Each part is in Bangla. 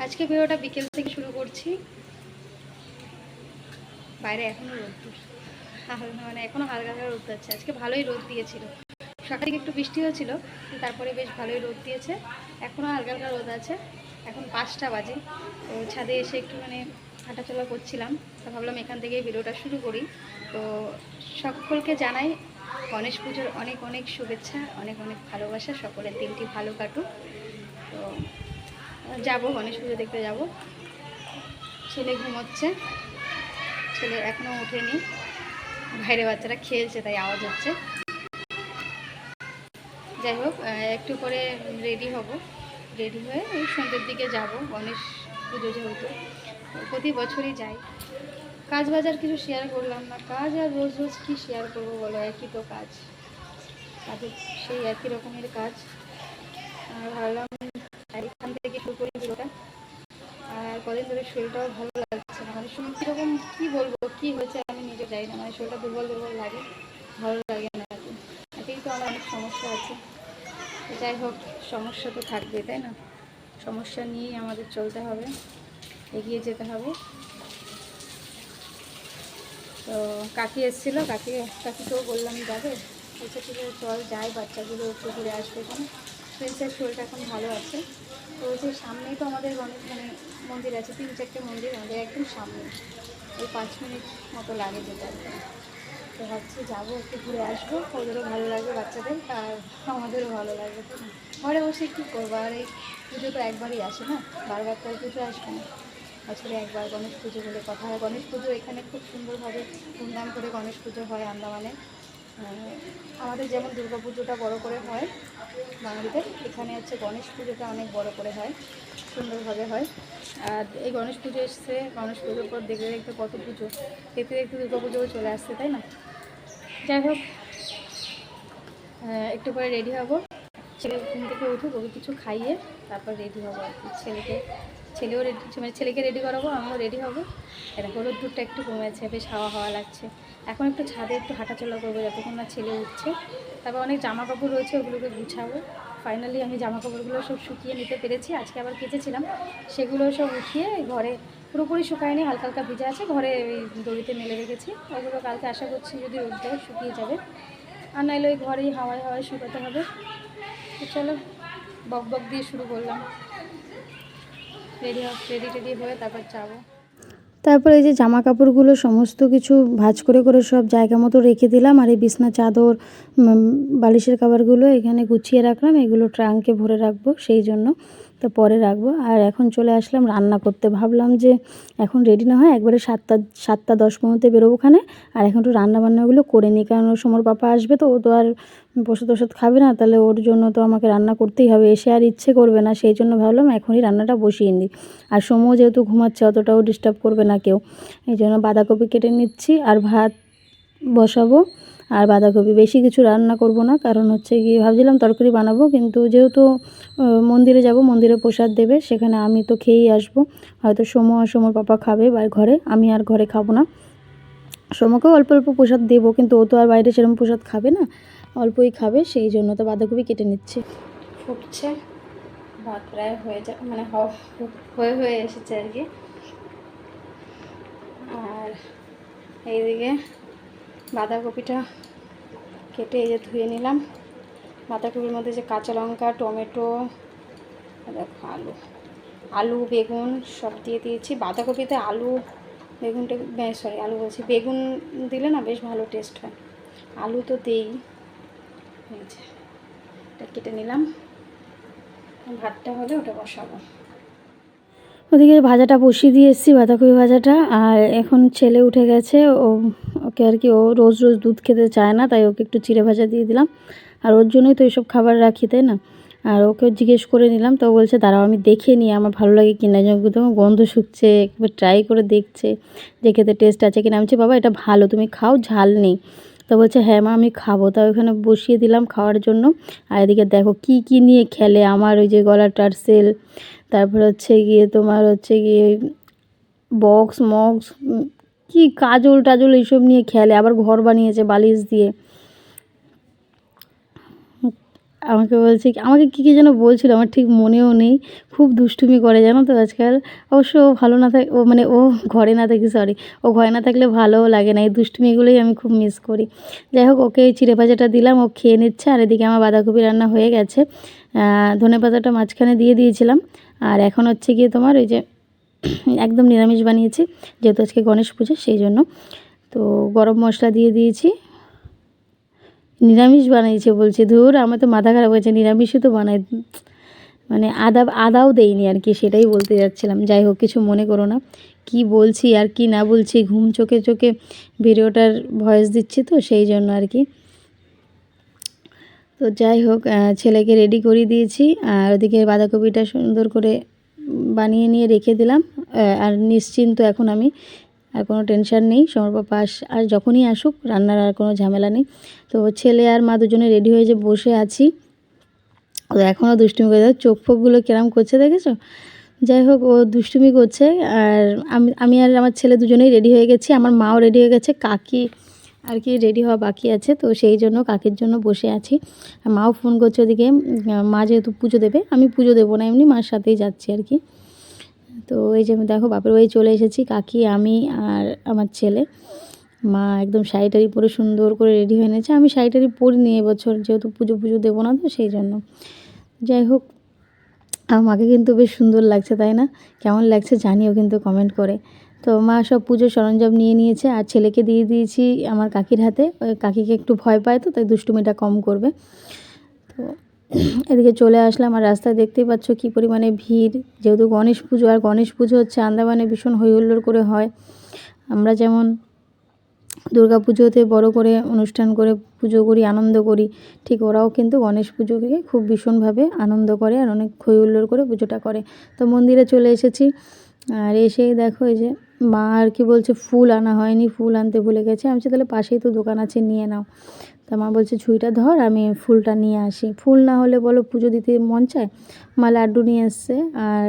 আজকে ভিডিওটা বিকেল থেকে শুরু করছি। বাইরে এখনও রোদ্দুর হাল- মানে এখনও হালকা হালকা রোদ যাচ্ছে আজকে ভালোই রোদ দিয়েছিল। সকাল থেকে একটু বৃষ্টি হয়েছিল তারপরে বেশ ভালোই রোদ দিয়েছে। এখনও হালকা হালকা রোদ আছে। এখন পাঁচটা বাজে। তো ছাদে এসে একটু মানে হাঁটাচলা করছিলাম। তো ভাবলাম এখান থেকেই ভিডিওটা শুরু করি। তো সকলকে জানাই গণেশ পুজোর অনেক অনেক শুভেচ্ছা, অনেক অনেক ভালোবাসা। সকলের দিনটি ভালো কাটুক। তো যাব, গণেশ পুজো দেখতে যাব। ছেলে ঘুমোচ্ছে। ছেলে এখনও ওঠেনি। বাইরে বাচ্চারা খেলছে, তাই আওয়াজ হচ্ছে। যাই হোক একটু করে রেডি হব। রেডি হয়ে এই সন্ধ্যের দিকে যাব, গণেশ পুজো যেহেতু। প্রতি বছরই যাই। কাজ বাজার কিছু শেয়ার করলাম না। কাজ আর রোজ রোজ কী শেয়ার করব বলো? একই তো কাজ। কাজের সেই একই রকমের কাজ। আর ভাবলাম এখান থেকে শুরু করি ভিডিওটা আর কদিন ধরে শরীরটাও ভালো লাগছে না। মানে শরীর কীরকম, কী বলব, কী হয়েছে আমি নিজে যাই না। মানে শরীরটা দুর্বল দুর্বল লাগে, ভালো লাগে না আর কি। এতেই তো আমার অনেক সমস্যা আছে। যাই হোক, সমস্যা তো থাকবে তাই না? সমস্যা নিয়েই আমাদের চলতে হবে। এগিয়ে যেতে হবে। তো কাকি এসেছিল, কাকি, কাকিকেও বললাম যাবে। বলছে ঠিক আছে, চল যাই, বাচ্চাগুলো একটু ঘুরে আসবে এখানে। প্রিন্সের শরীরটা এখন ভালো আছে। তো বলছে সামনেই তো আমাদের অনেক মানে মন্দির আছে, তিন চারটে মন্দির আমাদের একদম সামনে। ওই পাঁচ মিনিট মতো লাগে কি। তো ভাবছি যাব, একটু ঘুরে আসব, ওদেরও ভালো লাগবে বাচ্চাদের, আর আমাদেরও ভালো লাগবে। ঘরে বসে কী করব, আর এই পুজো তো একবারই আসে না, বারবার তো পুজো আসবে না। বছরে একবার গণেশ পুজো বলে কথা হয়। গণেশ পুজো এখানে খুব সুন্দরভাবে ধুমধাম করে গণেশ পুজো হয় আন্দামানে। আমাদের যেমন দুর্গা পুজোটা বড়ো করে হয় বাঙালিদের, এখানে হচ্ছে গণেশ পুজোটা অনেক বড় করে হয়, সুন্দরভাবে হয়। আর এই গণেশ পুজো এসছে, গণেশ পুজোর পর দেখতে দেখতে কত পুজো, দেখতে দেখতে দুর্গা পুজোও চলে আসছে, তাই না? যাই হোক একটু পরে রেডি হব। ছেলে ঘুম থেকে উঠুক, ওকে কিছু খাইয়ে তারপর রেডি হব আর কি। ছেলেকে, ছেলেও রেডি মানে ছেলেকে রেডি করাবো, আমিও রেডি হব। এটা হলুদ দুধটা একটু কমেছে, বেশ হাওয়া হাওয়া লাগছে। এখন একটু ছাদে একটু হাঁটাচলা করব, যতক্ষণ না ছেলে উঠছে। তারপর অনেক জামা কাপড় রয়েছে, ওগুলোকে গুছাবো। ফাইনালি আমি জামা কাপড়গুলো সব শুকিয়ে নিতে পেরেছি, আজকে আবার কেচেছিলাম। সেগুলো সব উঠিয়ে ঘরে পুরোপুরি শুকায়নি, হালকা হালকা ভিজা আছে, ঘরে ওই দড়িতে মেলে রেখেছি। ওগুলো কালকে আশা করছি যদি রোদ দেয় শুকিয়ে যাবে। আর নাহলে ওই ঘরেই হাওয়ায় হাওয়ায় শুকাতে হবে। চলো, বক বক দিয়ে শুরু করলাম। রেডি রেডি টেডি হয়ে তারপর যাব তারপর এই যে জামা কাপড়গুলো সমস্ত কিছু ভাজ করে করে সব জায়গা মতো রেখে দিলাম, আর এই বিছনা চাদর বালিশের খাবারগুলো এখানে গুছিয়ে রাখলাম, এগুলো ট্রাঙ্কে ভরে রাখব সেই জন্য। তো পরে রাখব। আর এখন চলে আসলাম রান্না করতে। ভাবলাম যে এখন রেডি না হয় একবারে সাতটা সাতটা দশ পনেরোতে বেরোবো ওখানে। আর এখন একটু রান্না বান্নাগুলো করে নিই, কারণ সমর পাপা আসবে তো, ও তো আর প্রসাদ টসাদ খাবে না। তাহলে ওর জন্য তো আমাকে রান্না করতেই হবে। এসে আর ইচ্ছে করবে না, সেই জন্য ভাবলাম এখনই রান্নাটা বসিয়ে নিই। আর সময় যেহেতু ঘুমাচ্ছে, অতটাও ডিস্টার্ব করবে না কেউ। এই জন্য বাঁধাকপি কেটে নিচ্ছি, আর ভাত বসাবো। আর বাঁধাকপি বেশি কিছু রান্না করব না, কারণ হচ্ছে গিয়ে ভাবছিলাম তরকারি বানাবো, কিন্তু যেহেতু মন্দিরে যাব, মন্দিরে প্রসাদ দেবে, সেখানে আমি তো খেয়েই আসব। হয়তো সোমো আর পাপা খাবে বা ঘরে, আমি আর ঘরে খাব না। সোমোকেও অল্প অল্প প্রসাদ দেবো, কিন্তু ও তো আর বাইরে সেরকম প্রসাদ খাবে না, অল্পই খাবে, সেই জন্য তো বাঁধাকপি কেটে নিচ্ছে। ফুটছে, ভাত প্রায় হয়ে যা মানে হয়ে হয়ে এসেছে আর কি। আর এইদিকে বাঁধাকপিটা কেটে এই যে ধুয়ে নিলাম। বাঁধাকপির মধ্যে যে কাঁচা লঙ্কা, টমেটো দেখো আলু। আলু, বেগুন সব দিয়ে দিয়েছি। বাঁধাকপিতে আলু, বেগুনটা সরি আলু বলছি। বেগুন দিলে না বেশ ভালো টেস্ট হয়। আলু তো দেই। এটা কেটে নিলাম। ভাতটা হলে ওটা বসাবো। ওদিকে ভাজাটা বসিয়ে দিয়ে এসেছি, বাঁধাকপি ভাজাটা। আর এখন ছেলে উঠে গেছে, ও, ওকে আর কি, ও রোজ রোজ দুধ খেতে চায় না, তাই ওকে একটু চিড়ে ভাজা দিয়ে দিলাম। আর ওর জন্যই তো এইসব খাবার রাখি, তাই না? আর ওকে জিজ্ঞেস করে নিলাম, তো বলছে, দাঁড়াও, আমি দেখে নিই, আমার ভালো লাগে কি কিনা যেমন গন্ধ শুকছে, একবার ট্রাই করে দেখছে, যে খেতে টেস্ট আছে কিনা। আমি বাবা, এটা ভালো, তুমি খাও, ঝাল নেই। তো বলছে হ্যাঁ মা, আমি খাব। তা ওখানে বসিয়ে দিলাম খাওয়ার জন্য। আর এদিকে দেখো কি কি নিয়ে খেলে আমার ওই যে গলা টার্সেল। তারপর হচ্ছে গিয়ে তোমার হচ্ছে গিয়ে বক্স মক্স কি কাজল টাজল এইসব নিয়ে খেলে। আবার ঘর বানিয়েছে বালিশ দিয়ে। আমাকে বলছে আমাকে কী কী যেন বলছিল, আমার ঠিক মনেও নেই। খুব দুষ্টুমি করে, জানো তো আজকাল। অবশ্য ও ভালো না থাকে, ও মানে ও ঘরে না থাকে সরি ও ঘরে না থাকলে ভালোও লাগে না। এই দুষ্টুমিগুলোই আমি খুব মিস করি। যাই হোক, ওকে চিড়ে ভাজাটা দিলাম, ও খেয়ে নিচ্ছে, আর এদিকে আমার বাঁধাকপি রান্না হয়ে গেছে। ধনে পাতাটা মাঝখানে দিয়ে দিয়েছিলাম। আর এখন হচ্ছে গিয়ে তোমার ওই যে একদম নিরামিষ বানিয়েছি, যেহেতু আজকে গণেশ পুজো, সেই জন্য। তো গরম মশলা দিয়ে দিয়েছি নিরামিষ বানিয়েছে বলছে, ধুর, আমার তো মাথা খারাপ হয়েছে নিরামিষই তো বানাই মানে আদা, আদাও দেইনি আর কি, সেটাই বলতে যাচ্ছিলাম। যাই হোক, কিছু মনে করো না, কি বলছি আর কি না বলছি, ঘুম চোখে চোখে ভিডিওটার ভয়েস দিচ্ছি তো, সেই জন্য আর কি। তো যাই হোক ছেলেকে রেডি করে দিয়েছি, আর ওদিকে বাঁধাকপিটা সুন্দর করে বানিয়ে নিয়ে রেখে দিলাম আর নিশ্চিন্ত এখন আমি আর কোনো টেনশন নেই। সমর পাপা আস, আর যখনই আসুক, রান্নার আর কোনো ঝামেলা নেই। তো ছেলে আর মা দুজনে রেডি হয়ে যে বসে আছি। ও এখনও দুষ্টুমি করে চোখ ফোকগুলো কিরম করছে দেখেছ? যাই হোক, ও দুষ্টুমি করছে। আর আমি আমি আর আমার ছেলে দুজনেই রেডি হয়ে গেছি। আমার মাও রেডি হয়ে গেছে। কাকি আর কি রেডি হওয়া বাকি আছে। তো সেই জন্য কাকির জন্য বসে আছি। মাও ফোন করছে ওদিকে। মা যেহেতু পুজো দেবে, আমি পুজো দেবো না। এমনি মার সাথেই যাচ্ছি আর কি। তো এই যে দেখো বাপের বাড়ি চলে এসেছি, কাকি, আমি আর আমার ছেলে। মা একদম শাড়ি টাড়ি পরে সুন্দর করে রেডি হয়ে নিয়েছে। আমি শাড়ি টাড়ি পরিনি এবছর, যেহেতু পুজো পুজো দেবো না তো সেই জন্য। যাই হোক, আমাকে কিন্তু বেশ সুন্দর লাগছে, তাই না? কেমন লাগছে জানিও কিন্তু কমেন্ট করে। তো মা সব পুজোর সরঞ্জাম নিয়ে নিয়েছে আর ছেলেকে দিয়ে দিয়েছি আমার কাকির হাতে। কাকিকে একটু ভয় পায় তো, তাই দুষ্টুমিটা কম করবে। তো এদিকে চলে আসলাম আর রাস্তায় দেখতেই পাচ্ছ কী পরিমাণে ভিড়। যেহেতু গণেশ পুজো আর গণেশ পুজো হচ্ছে আন্দামানে ভীষণ হই হুল্লোড় করে হয়। আমরা যেমন দুর্গা পুজোতে বড় করে অনুষ্ঠান করে পুজো করি, আনন্দ করি, ঠিক ওরাও কিন্তু গণেশ পুজোকে খুব ভীষণভাবে আনন্দ করে আর অনেক হই হুল্লোড় করে পুজোটা করে। তো মন্দিরে চলে এসেছি আর এসেই দেখো এই যে মা আর কি বলছে, ফুল আনা হয়নি, ফুল আনতে ভুলে গেছে। আমি তাহলে পাশেই তো দোকান আছে, নিয়ে নাও। তা মা বলছে, ঝুড়িটা ধর, আমি ফুলটা নিয়ে আসি। ফুল না হলে বলো, পুজো দিতে মন চায়? মা লাড্ডু নিয়ে এসছে আর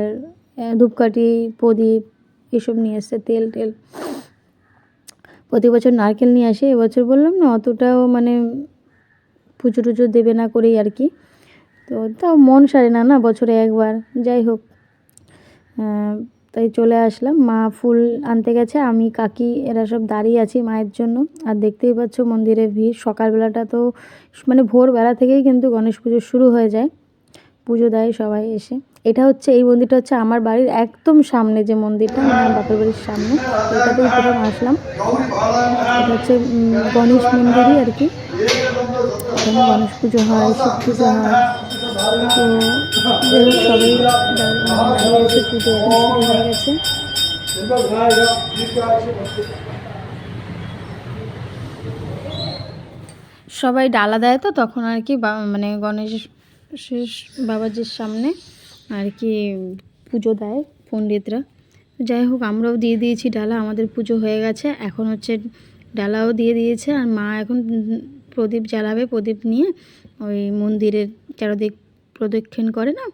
ধূপকাঠি, প্রদীপ এসব নিয়ে এসছে, তেল, টেল। প্রতি বছর নারকেল নিয়ে আসে, এবছর বললাম না, অতটাও মানে পুজো টুজো দেবে না করেই আর কি। তো তাও মন সারে না না বছরে একবার, যাই হোক। তাই চলে আসলাম। মা ফুল আনতে গেছে, আমি, কাকি এরা সব দাঁড়িয়ে আছি মায়ের জন্য। আর দেখতেই পাচ্ছ মন্দিরে ভিড়। সকালবেলাটা তো মানে ভোরবেলা থেকেই কিন্তু গণেশ পুজো শুরু হয়ে যায়। পুজো দেয় সবাই এসে। এটা হচ্ছে, এই মন্দিরটা হচ্ছে আমার বাড়ির একদম সামনে যে মন্দিরটা মানে আমার বাপের বাড়ির সামনে। এটাতেই প্রথম আসলাম। এটা হচ্ছে গণেশ মন্দিরই আর কি। এখানে গণেশ পুজো হয়, শিব পুজো হয়। সবাই ডালা দেয় তো, তখন আর কি মানে গণেশ শেষ বাবাজির সামনে আর কি পুজো দেয় পণ্ডিতরা। যাই হোক, আমরাও দিয়ে দিয়েছি ডালা, আমাদের পুজো হয়ে গেছে। এখন হচ্ছে ডালাও দিয়ে দিয়েছে আর মা এখন প্রদীপ জ্বালাবে, প্রদীপ নিয়ে ওই মন্দিরের চারদিক প্রদক্ষিণ করে না?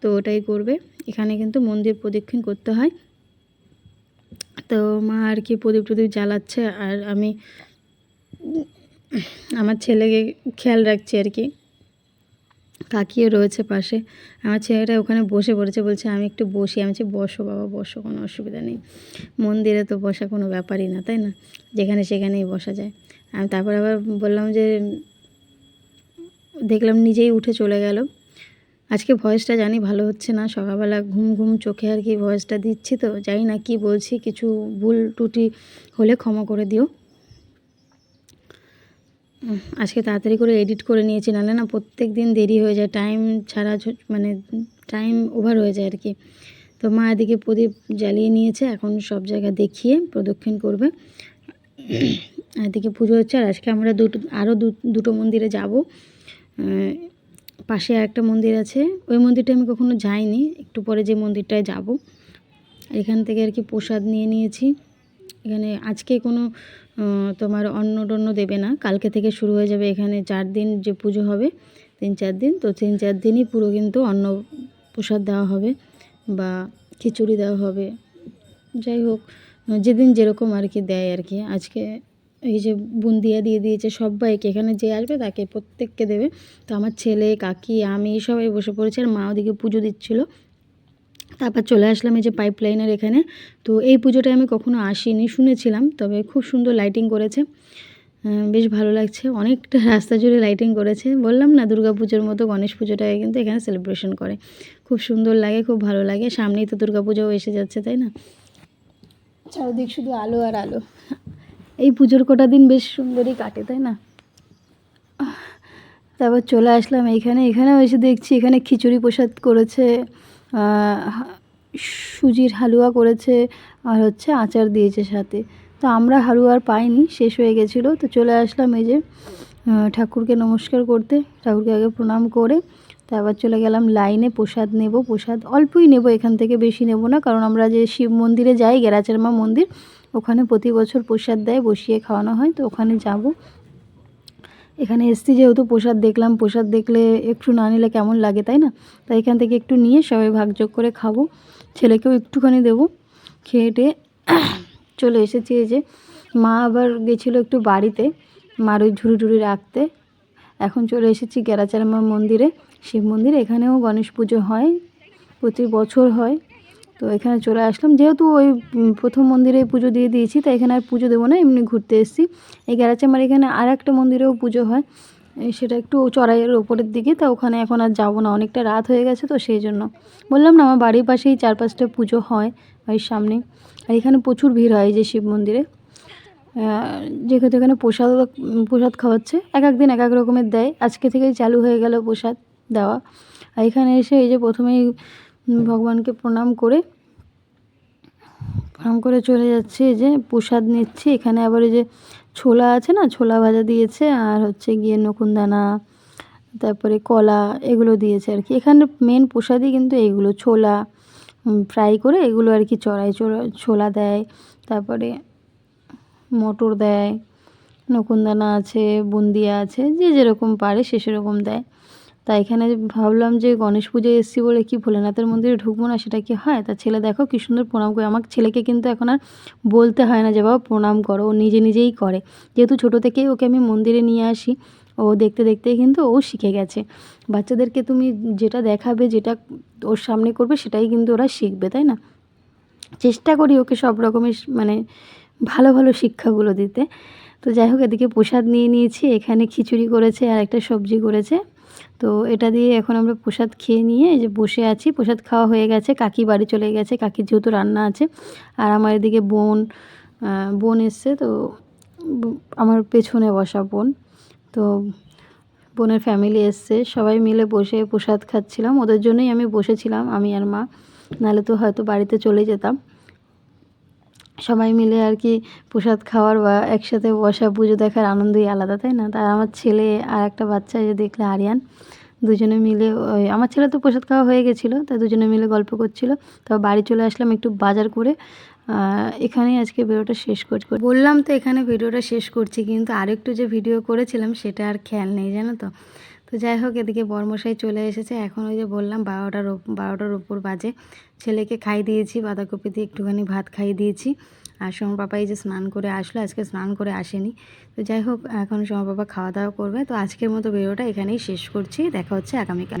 তো ওটাই করবে। এখানে কিন্তু মন্দির প্রদক্ষিণ করতে হয়। তো মা আর কি প্রদীপ টদীপ জ্বালাচ্ছে আর আমি আমার ছেলেকে খেয়াল রাখছি আর কি। কাকিও রয়েছে পাশে। আমার ছেলেটা ওখানে বসে পড়েছে, বলছে, আমি একটু বসি। আমি বসো বাবা, বসো, কোনো অসুবিধা নেই। মন্দিরে তো বসা কোনো ব্যাপারই না, তাই না? যেখানে সেখানেই বসা যায়। আমি তারপর আবার বললাম যে, দেখলাম নিজেই উঠে চলে গেল। আজকে ভয়েসটা জানি ভালো হচ্ছে না, সকালবেলা ঘুম ঘুম চোখে আর কি ভয়েসটা দিচ্ছি তো, জানি না কি বলছি, কিছু ভুল টুটি হলে ক্ষমা করে দিও। আজকে তাড়াতাড়ি করে এডিট করে নিয়েছি, নাহলে না প্রত্যেক দিন দেরি হয়ে যায় টাইম ছাড়া মানে টাইম ওভার হয়ে যায় আর কি। তো মা এদিকে প্রদীপ জ্বালিয়ে নিয়েছে, এখন সব জায়গা দেখিয়ে প্রদক্ষিণ করবে। এদিকে পুজো হচ্ছে, আর আজকে আমরা দুটো আরও দুটো মন্দিরে যাব। পাশে একটা মন্দির আছে। ওই মন্দিরটা আমি কখনো যাইনি। একটু পরে যে মন্দিরটায় যাব। এখান থেকে আর কি প্রসাদ নিয়ে নিয়েছি। এখানে আজকে কোনো তোমার অন্ন টন্ন দেবে না। কালকে থেকে শুরু হয়ে যাবে এখানে চার দিন যে পুজো হবে, তিন চার দিন। তো তিন চার দিনই পুরো কিন্তু অন্ন প্রসাদ দেওয়া হবে বা খিচুড়ি দেওয়া হবে। যাই হোক, যেদিন যেরকম আর কি দেয় আর কি। আজকে এই যে বুন্দিয়া দিয়ে দিয়েছে সবাইকে এখানে যে আসবে তাকে প্রত্যেককে দেবে। তো আমার ছেলে, কাকি, আমি সবাই বসে পড়েছি আর মা ওদিকে পুজো দিচ্ছিল। তারপর চলে আসলাম এই যে পাইপ লাইনের এখানে। তো এই পুজোটায় আমি কখনো আসিনি, শুনেছিলাম, তবে খুব সুন্দর লাইটিং করেছে। বেশ ভালো লাগছে। অনেকটা রাস্তা জুড়ে লাইটিং করেছে। বললাম না, দুর্গা পুজোর মতো গণেশ পুজোটাকে কিন্তু এখানে সেলিব্রেশন করে। খুব সুন্দর লাগে, খুব ভালো লাগে। সামনেই তো দুর্গা পুজোও এসে যাচ্ছে, তাই না? চারদিক শুধু আলো আর আলো। এই পুজোর কটা দিন বেশ সুন্দরই কাটে, তাই না? তারপর চলে আসলাম এইখানে এখানে এসে দেখছি এখানে খিচুড়ি প্রসাদ করেছে সুজির হালুয়া করেছে আর হচ্ছে আচার দিয়েছে সাথে। তো আমরা হালুয়া আর পাইনি, শেষ হয়ে গেছিল। তো চলে আসলাম এই যে ঠাকুরকে নমস্কার করতে, ঠাকুরকে আগে প্রণাম করে তারপর চলে গেলাম লাইনে, প্রসাদ নেব, প্রসাদ অল্পই নেব, এখান থেকে বেশি নেব না, কারণ আমরা যে শিব মন্দিরে যাই গেরাচারমা মন্দির, ওখানে প্রতি বছর প্রসাদ দেয়, বসিয়ে খাওয়ানো হয়, তো ওখানে যাব। এখানে এসছি যেহেতু প্রসাদ দেখলাম, প্রসাদ দেখলে একটু না নিলে কেমন লাগে, তাই না? তাই এখান থেকে একটু নিয়ে সবাই ভাগযোগ করে খাব, ছেলেকেও একটুখানি দেবো, খেয়ে চলে এসেছি এই যে। মা আবার গেছিল একটু বাড়িতে মার ওই ঝুড়ি টুড়ি রাখতে এখন চলে এসেছি গেরাচারামা মন্দিরে। শিব মন্দিরে এখানেও গণেশ পুজো হয়, প্রতি বছর হয়। তো এখানে চলে আসলাম। যেহেতু ওই প্রথম মন্দিরে পুজো দিয়ে দিয়েছি, তাই এখানে আর পুজো দেবো না, এমনি ঘুরতে এসেছি। এই গ্যারাচামার এখানে আর একটা মন্দিরেও পুজো হয়। সেটা একটু চড়াইয়ের ওপরের দিকে, তা ওখানে এখন আর যাব না, অনেকটা রাত হয়ে গেছে তো সেই জন্য। বললাম না, আমার বাড়ির পাশেই চার পাঁচটা পুজো হয়, বাড়ির সামনে আর এখানে প্রচুর ভিড় হয় যে শিব মন্দিরে। যেহেতু এখানে প্রসাদ প্রসাদ খাওয়াচ্ছে, এক এক দিন এক এক রকমের দেয়। আজকে থেকেই চালু হয়ে গেল প্রসাদ দেওয়া। আর এখানে এসে এই যে প্রথমেই ভগবানকে প্রণাম করে প্রণাম করে চলে যাচ্ছে। এই যে প্রসাদ নিচ্ছি। এখানে আবার এই যে ছোলা আছে না, ছোলা ভাজা দিয়েছে। আর হচ্ছে গিয়ে নকুনদানা, তারপরে কলা, এগুলো দিয়েছে আর কি। এখানে মেন প্রসাদই কিন্তু এইগুলো, ছোলা ফ্রাই করে এগুলো আর কি চড়াই ছোলা দেয়। তারপরে মটর দেয় নকুনদানা আছে, বুন্দিয়া আছে, যে যেরকম পারে সে সেরকম দেয়। তা এখানে ভাবলাম যে গণেশ পুজোয় এসেছি বলে কি ভোলেনাথের মন্দিরে ঢুকবো না, সেটা কি হয়? তা ছেলে দেখো কি সুন্দর প্রণাম করে আমার ছেলেকে কিন্তু এখন আর বলতে হয় না যে, বাবা, প্রণাম করো। ও নিজে নিজেই করে। যেহেতু ছোটো থেকেই ওকে আমি মন্দিরে নিয়ে আসি, ও দেখতে দেখতে কিন্তু ও শিখে গেছে। বাচ্চাদেরকে তুমি যেটা দেখাবে, যেটা ওর সামনে করবে, সেটাই কিন্তু ওরা শিখবে, তাই না? চেষ্টা করি ওকে সব রকমের মানে ভালো ভালো শিক্ষাগুলো দিতে। তো যাই হোক, এদিকে প্রসাদ নিয়ে নিয়েছি, এখানে খিচুড়ি করেছে আর একটা সবজি করেছে। তো এটা দিয়ে এখন আমরা প্রসাদ খেয়ে নিয়ে এই যে বসে আছি। প্রসাদ খাওয়া হয়ে গেছে, কাকি বাড়ি চলে গেছে কাকির যেহেতু রান্না আছে। আর আমার এদিকে বোন বোন এসছে, তো আমার পেছনে বসা বোন। তো বোনের ফ্যামিলি এসছে, সবাই মিলে বসে প্রসাদ খাচ্ছিলাম। ওদের জন্যই আমি বসেছিলাম, আমি আর মা। নাহলে তো হয়তো বাড়িতে চলে যেতাম। সবাই মিলে আর কি প্রসাদ খাওয়ার বা একসাথে বসা পুজো দেখার আনন্দই আলাদা, তাই না? তার আমার ছেলে আর একটা বাচ্চা যে দেখলে আরিয়ান, দুজনে মিলে ওই, আমার ছেলে তো প্রসাদ খাওয়া হয়ে গেছিল তাই দুজনে মিলে গল্প করছিল। তারপর বাড়ি চলে আসলাম একটু বাজার করে এখানেই আজকে ভিডিওটা শেষ করছি বললাম তো এখানে ভিডিওটা শেষ করছি, কিন্তু আরেকটু যে ভিডিও করেছিলাম সেটা আর খেয়াল নেই, জানো তো? তো যাই হোক, এদিকে বর্মশাই চলে এসেছে। এখন ওই যে বললাম, বারোটার বারোটার ওপর বাজে। ছেলেকে খাই দিয়েছি, বাঁধাকপি দিয়ে একটুখানি ভাত খাই দিয়েছি। আর সোমা পাপা এই যে স্নান করে আসলো, আজকে স্নান করে আসেনি। তো যাই হোক, এখন সোমা পাপা খাওয়া দাওয়া করবে। তো আজকের মতো ভিডিওটা এখানেই শেষ করছি। দেখা হচ্ছে আগামীকাল।